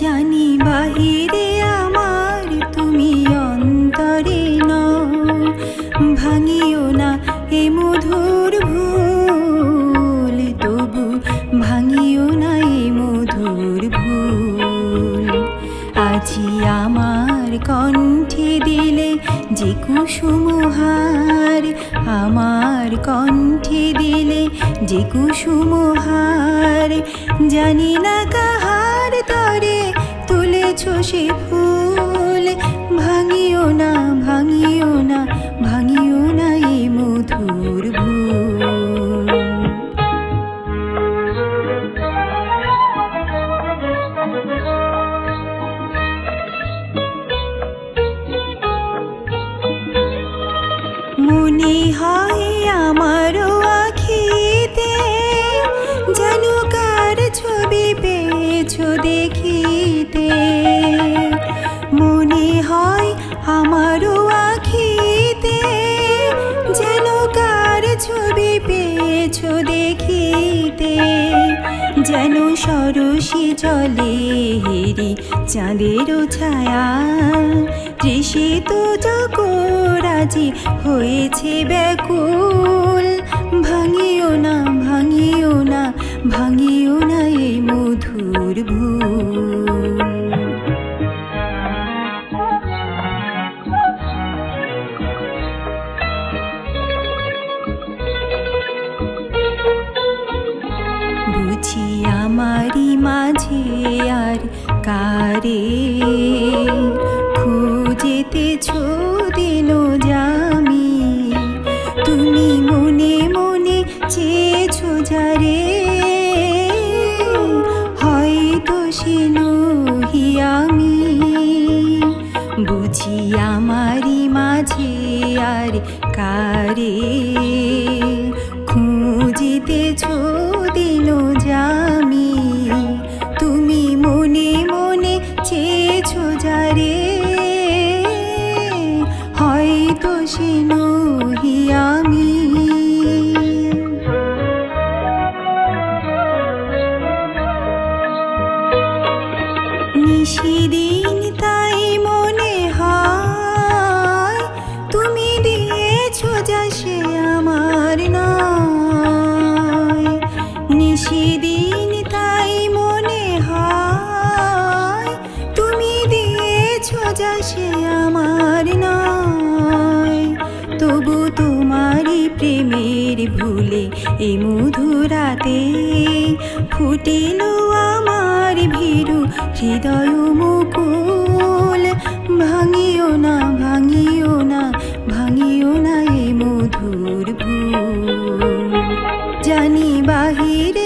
জানি বাহিরে আমার তুমি অন্তরে নও। ভাঙিও না এ মধুর ভুল, তবু ভাঙিও না এ মধুর ভুল। আজি আমার কণ্ঠে দিলে যে কুসুমহার আমার কণ্ঠে দিলে যে কুসুমহার জানি না তুলেছ সে ফুল ভাঙিও না ভাঙিও না ভাঙিও না এ মধুর ভুল। মনে হয় আমারও সরসী জলে হেরি চাঁদেরও ছায়া। তৃষিত চকরাজি হয়েছে ব্যাকুল। ভাঙিও না ভাঙিও না ভাঙিও না এই মধুর ভুল। বুঝি আমারি মাঝে আর কারে? খুঁজেতেছ দিন জামি তুমি মনে মনে চেয়েছো যারে? হয়তো সে নহি আমি। বুঝি আমারি মাঝে আর কারে? খুঁজিতেছ দিন জামি তুমি মনে মনে চেয়েছো যারে। হয়তো সে নহি আমি। নিশিদিন যা সে আমার নয়। তবু তোমারই প্রেমের ভুলে এই মধুরাতে ফুটিল আমার ভীরু হৃদয় মুকুল। ভাঙিও না ভাঙিও না ভাঙিও না এ মধুর ভুল। জানি বাহিরে